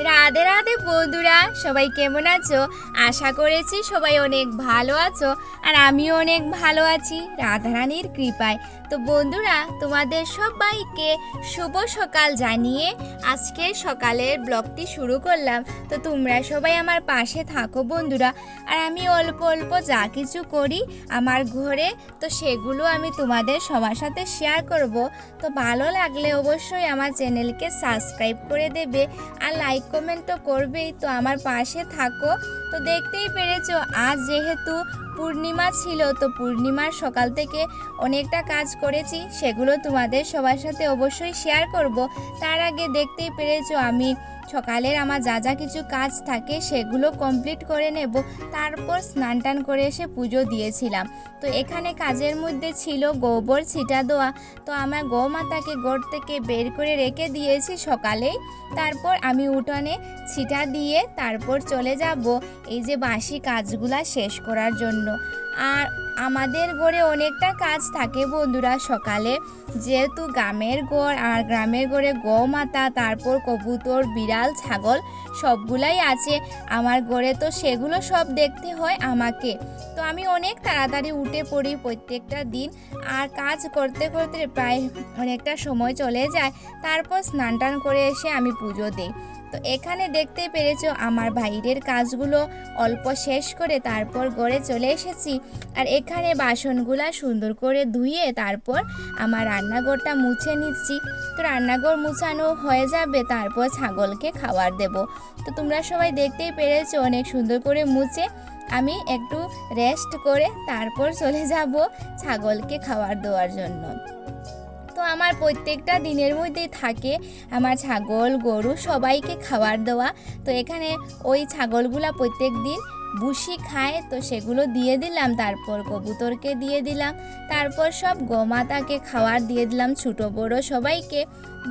রাধে রাধে বন্ধুরা, সবাই কেমন আছো? আশা করেছি সবাই অনেক ভালো আছো আর আমিও অনেক ভালো আছি, রাধারানীর কৃপায়। তো বন্ধুরা, তোমাদের সবাইকে শুভ সকাল জানিয়ে আজকে সকালের ব্লগটি শুরু করলাম। তো তোমরা সবাই আমার পাশে থাকো বন্ধুরা। আর আমি অল্প অল্প যা কিছু করি আমার ঘরে, তো সেগুলো আমি তোমাদের সবার সাথে শেয়ার করব। তো ভালো লাগলে অবশ্যই আমার চ্যানেলকে সাবস্ক্রাইব করে দেবে আর লাইক কমেন্ট তো করবেই তো আমার পাশে থাকো। তো দেখতেই পেরেছ, আজ যেহেতু পূর্ণিমা ছিল, তো পূর্ণিমার সকাল থেকে অনেকটা কাজ করেছি, সেগুলো তোমাদের সবার সাথে অবশ্যই শেয়ার করব। তার আগে দেখতেই পেরেছ, আমি সকালের আমার যা যা কিছু কাজ থাকে, সেগুলো কমপ্লিট করে নেব। তারপর স্নান টান করে এসে পুজো দিয়েছিলাম। তো এখানে কাজের মধ্যে ছিল গোবর ছিটা দেওয়া তো আমার গৌমাতাকে গোড় থেকে বের করে রেখে দিয়েছি সকালেই। তারপর আমি উঠোনে ছিটা দিয়ে তারপর চলে যাব। এই যে বাসি কাজগুলা শেষ করার জন্য। আর আমাদের ঘরে অনেকটা কাজ থাকে বন্ধুরা সকালে। যেহেতু গ্রামের গড় আর গ্রামের গড়ে গৌমাতা, তারপর কবুতর, বিড়াল, ছাগল সবগুলাই আছে। আমার ঘরে তো সেগুলো সব দেখতে হয় আমাকে। তো আমি অনেক তাড়াতাড়ি উঠে পড়ি প্রত্যেকটা দিন। আর কাজ করতে করতে প্রায় অনেকটা সময় চলে যায়। তারপর স্নান টান করে এসে আমি পুজো দিই। তো এখানে দেখতে পেরেছ আমার বাইরের কাজগুলো অল্প শেষ করে তারপর গড়ে চলে এসেছি। আর এখানে বাসনগুলা সুন্দর করে ধুয়ে তারপর আমার রান্নাঘরটা মুছে নিচ্ছি। তো রান্নাঘর মুছানো হয়ে যাবে, তারপর ছাগলকে খাবার দেব। তো তোমরা সবাই দেখতেই পেরেছ অনেক সুন্দর করে মুছে। আমি একটু রেস্ট করে তারপর চলে যাব ছাগলকে খাবার দেওয়ার জন্য। আমার প্রত্যেকটা দিনের মধ্যেই থাকে আমার ছাগল, গরু সবাইকে খাবার দেওয়া। তো এখানে ওই ছাগলগুলা প্রত্যেক দিন বুসি খায়, তো সেগুলো দিয়ে দিলাম, তারপর কবুতরকে দিয়ে দিলাম, তারপর সব গোমাতাকে খাবার দিয়ে দিলাম ছোটো বড়ো সবাইকে।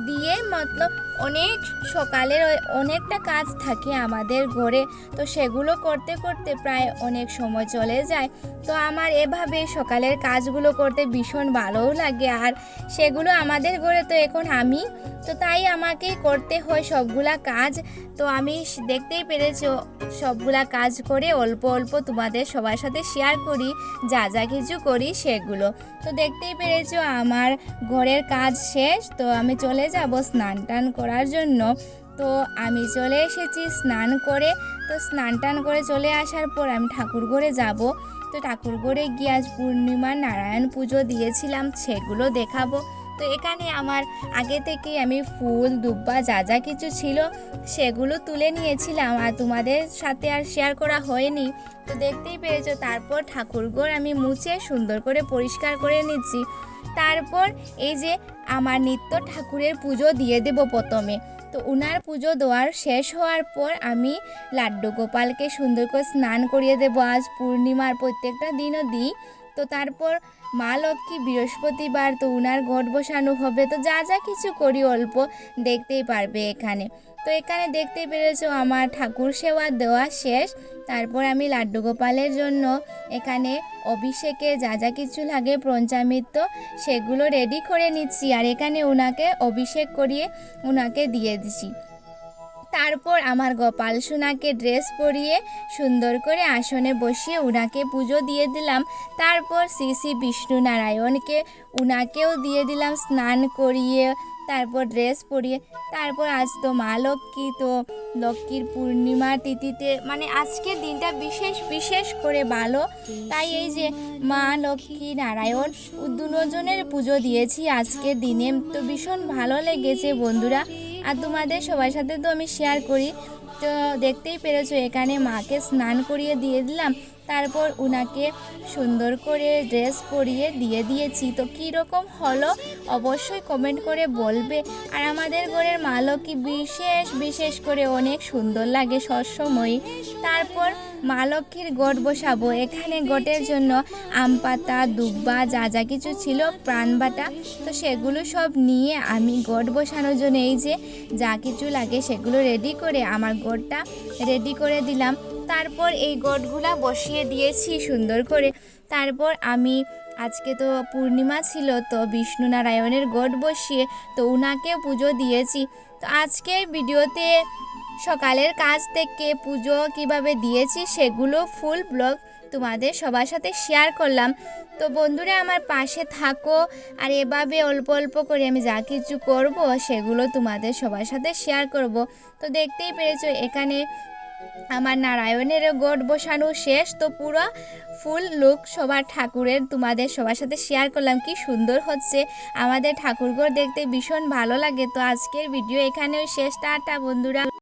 দিয়ে মতলব অনেক সকালের অনেকটা কাজ থাকে আমাদের ঘরে, তো সেগুলো করতে করতে প্রায় অনেক সময় চলে যায়। তো আমার এভাবে সকালের কাজগুলো করতে ভীষণ ভালোও লাগে, আর সেগুলো আমাদের ঘরে তো এখন আমি, তো তাই আমাকেই করতে হয় সবগুলা কাজ। তো আমি দেখতেই পেরেছি, সবগুলা কাজ করে অল্প অল্প তোমাদের সবার সাথে শেয়ার করি, যা যা কিছু করি সেগুলো। তো দেখতেই পেরেছ আমার ঘরের কাজ শেষ, তো আমি চলে যাব স্নান টান করার জন্য। তো আমি চলে এসেছি স্নান করে, তো স্নান টান করে চলে আসার পর আমি ঠাকুর ঘরে যাব। তো ঠাকুর ঘরে গিয়ে আজ পূর্ণিমা নারায়ণ পুজো দিয়েছিলাম, সেগুলো দেখাবো। তো এখানে আমার আগে থেকেই আমি ফুল, দুব্বা, যা যা কিছু ছিল সেগুলো তুলে নিয়েছিলাম আর তোমাদের সাথে আর শেয়ার করা হয়নি। তো দেখতেই পেরেছ তারপর ঠাকুরঘর আমি মুছে সুন্দর করে পরিষ্কার করে নিচ্ছি। তারপর এই যে আমার নিত্য ঠাকুরের পুজো দিয়ে দেব প্রথমে। তো উনার পুজো দেওয়ার শেষ হওয়ার পর আমি লাড্ডু গোপালকে সুন্দর করে স্নান করিয়ে দেবো। আজ পূর্ণিমার প্রত্যেকটা দিনও দিই। তো তারপর মা লক্ষ্মী বৃহস্পতিবার তো উনার ঘট বসানো হবে, তো যা যা কিছু করি অল্প দেখতেই পারবে এখানে। তো এখানে দেখতে পেরেছ আমার ঠাকুর সেবা দেওয়া শেষ। তারপর আমি লাড্ডু গোপালের জন্য এখানে অভিষেকে যা যা কিছু লাগে পঞ্চামৃত সেগুলো রেডি করে নিচ্ছি। আর এখানে ওনাকে অভিষেক করিয়ে ওনাকে দিয়ে দিচ্ছি তারপর আমার গোপাল সোনাকে ড্রেস পরিয়ে সুন্দর করে আসনে বসিয়ে উনাকে পুজো দিয়ে দিলাম। তারপর শ্রী শ্রী বিষ্ণু নারায়ণকে উনাকেও দিয়ে দিলাম স্নান করিয়ে, তারপর ড্রেস পরিয়ে। তারপর আজ তো মা লক্ষ্মী, তো লক্ষ্মীর পূর্ণিমা তিথিতে মানে আজকের দিনটা বিশেষ বিশেষ করে ভালো। তাই এই যে মা লক্ষ্মী নারায়ণ দুজনের পুজো দিয়েছি আজকের দিনে। তো ভীষণ ভালো লেগেছে বন্ধুরা। আর তোমাদের সবার সাথে তো আমি শেয়ার করি। তো দেখতেই পেরেছ, এখানে মাকে স্নান করিয়ে দিয়ে দিলাম। তারপর উনাকে সুন্দর করে ড্রেস পরিয়ে দিয়ে দিয়েছি। তো কী রকম হলো? অবশ্যই কমেন্ট করে বলবে। আর আমাদের ঘরের মা লক্ষ্মী বিশেষ বিশেষ করে অনেক সুন্দর লাগে সবসময় তারপর মা লক্ষ্মীর গোট বসাবো। এখানে গোটের জন্য আম পাতা, দুব্বা, যা যা কিছু ছিল, প্রাণ বাটা, তো সেগুলো সব নিয়ে আমি গোট বসানোর জন্য এই যে যা কিছু লাগে সেগুলো রেডি করে আমার গোটটা রেডি করে দিলাম। তারপর এই গোটগুলা বসিয়ে দিয়েছি সুন্দর করে। তারপর আমি, আজকে তো পূর্ণিমা ছিল, তো বিষ্ণু নারায়ণের গোট বসিয়ে তো উনাকে পুজো দিয়েছি। তো আজকে ভিডিওতে সকালের কাজ থেকে পুজো কীভাবে দিয়েছি সেগুলো ফুল ব্লগ তোমাদের সবার সাথে শেয়ার করলাম। তো বন্ধুরা, আমার পাশে থাকো আর এভাবে অল্প অল্প করে আমি যা কিছু করব সেগুলো তোমাদের সবার সাথে শেয়ার করব। তো দেখতেই পেরেছ, এখানে আমার নারায়ণের গোট বসানো শেষ, তো পুরো ফুল লুক সবার ঠাকুরের তোমাদের সবার সাথে শেয়ার করলাম। কি সুন্দর হচ্ছে। আমাদের ঠাকুরঘর দেখতে ভীষণ ভালো লাগে। তো আজকের ভিডিও এখানেও শেষ। টাটা বন্ধুরা।